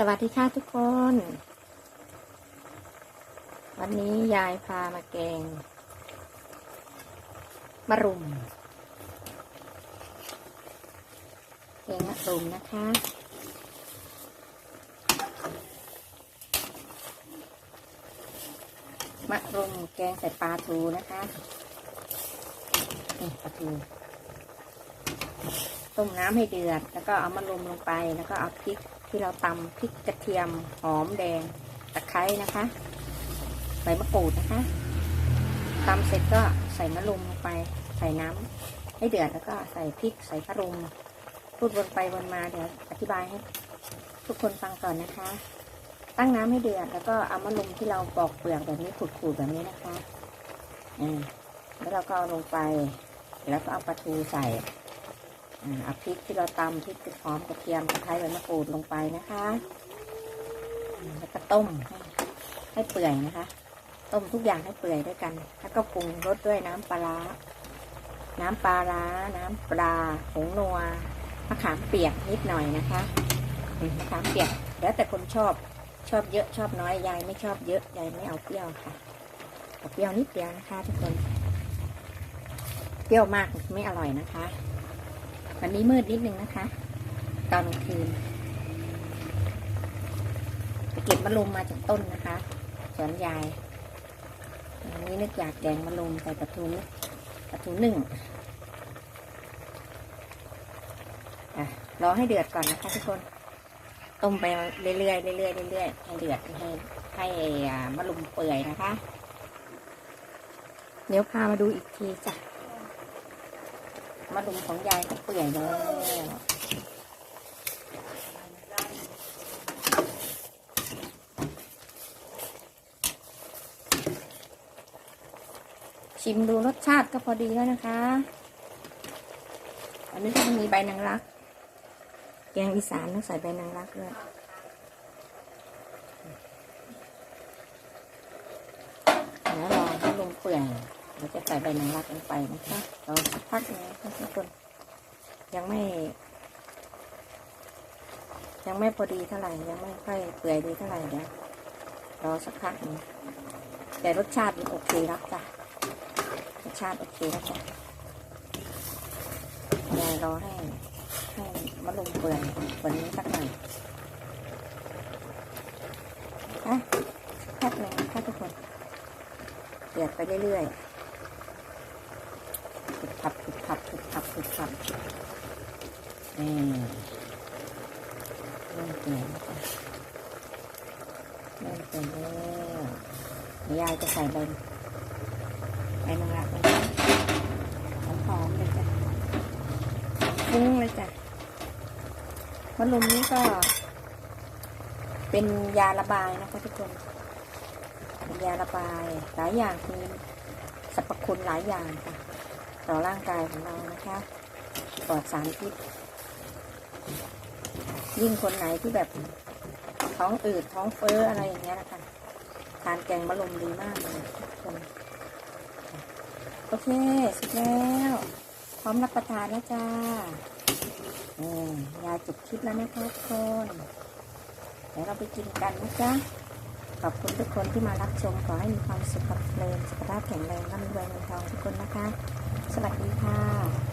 สวัสดีค่ะทุกคน วันนี้ยายพามาแกงมะรุม แกงมะรุมนะคะ มะรุมแกงใส่ปลาทูนะคะนี่ปลาทูต้มน้ำให้เดือด แล้วก็เอามะรุมลงไป แล้วก็เอาพริก ที่เราตำพริกกระเทียมหอมแดงตะไคร้นะคะใส่มะกรูดนะคะตำเสร็จก็ใส่มะรุมลงไปใส่น้ำให้เดือดแล้วก็ใส่พริกใส่พะรุมพูดวนไปวนมาเดี๋ยวอธิบายให้ทุกคนฟังก่อนนะคะ ตั้งน้ำให้เดือดแล้วก็เอามะรุมที่เราปอกเปลือกแบบนี้ขูดๆแบบนี้นะคะอืมแล้วเราก็เอาลงไป แล้วก็เอาปลาทูใส่ เอาพริกที่เราตำพริกกระหอมกระเทียมตะไคร้ใบมะกรูดลงไปนะคะ แล้วก็ต้มให้ให้เปื่อยนะคะ ต้มทุกอย่างให้เปื่อยด้วยกัน แล้วก็ปรุงรสด้วยน้ำปลาร้าน้ำปลาร้า น้ำปลาผงนัวมะขามเปียกนิดหน่อยนะคะมะขามเปียกแล้วแต่คนชอบชอบเยอะชอบน้อยยายไม่ชอบเยอะยายไม่เอาเปรี้ยวค่ะเอาเปรี้ยวนิดเดียวนะคะทุกคนเปรี้ยวมากไม่อร่อยนะคะ วันนี้มืดนิดนึงนะคะ ตอนคืนเก็บมะลุมมาจากต้นนะคะ สวนยายวันนี้นึกอยากแกงมะลุมใส่ปลาทูนปลาทูนึ่งรอให้เดือดก่อนนะคะทุกคน ต้มไปเรื่อยๆเรื่อยๆเรื่อยๆให้เดือดให้ให้มะลุมเปื่อยนะคะ เดี๋ยวพามาดูอีกทีจ้ะ มาดุมของยายก็เปื่อยแล้วชิมดูรสชาติก็พอดีแล้วนะคะ อันนี้ก็จะมีใบนางรัก แกงอีสานต้องใส่ใบนางรักด้วยแล้วรอให้ลงเปื่อย เราจะใส่ใบหนางรักลงไปนะคะรอสักพักหนึงนะคะทุกคนยังไม่ ยังไม่พอดีเท่าไหร่ยังไม่ค่อยเปื่อยดีเท่าไหร่เดี๋ยวรอสักพักหนึงแต่รสชาติมันโอเคแล้วจ้ะรสชาติโอเคแล้วจ้ะยายรอให้ให้มะลุเปื่อยกว่านี้สักหน่อยนะสักพักหนึ่งนะคะทุกคนเดือดไปเรื่อยๆ ผุดผับผุดผับผุดผับผุดผับนี่เริ่มเปลี่ยนแล้วเริ่มเปลี่ยนแล้วเดี๋ยยายจะใส่ใบใบมะระลงไปหอมๆเลยจ้ะฟุ้งเลยจ้ะมะลุมนี้ก็ เป็นยาระบายนะคะทุกคนเป็นยาระบายหลายอย่างมีสรรพคุณหลายอย่างค่ะ ต่อร่างกายของเรานะคะปลอดสารพิษยิ่งคนไหนที่แบบท้องอืดท้องเฟ้ออะไรอย่างเงี้ยนะคะทานแกงมะรุมดีมากเลยทุกคนโอเคเสร็จแล้วพร้อมรับประทานแล้วจ้าอืมยายจบคลิปแล้วนะคะทุกคนเดี๋ยวเราไปกินกันนะจ๊ะขอบคุณทุกคนที่มารับชมขอให้มีความสุขความเพลินสุขภาพแข็งแรงร่ำรวยเงินทองทุกคนนะคะ สวัสดีค่ะ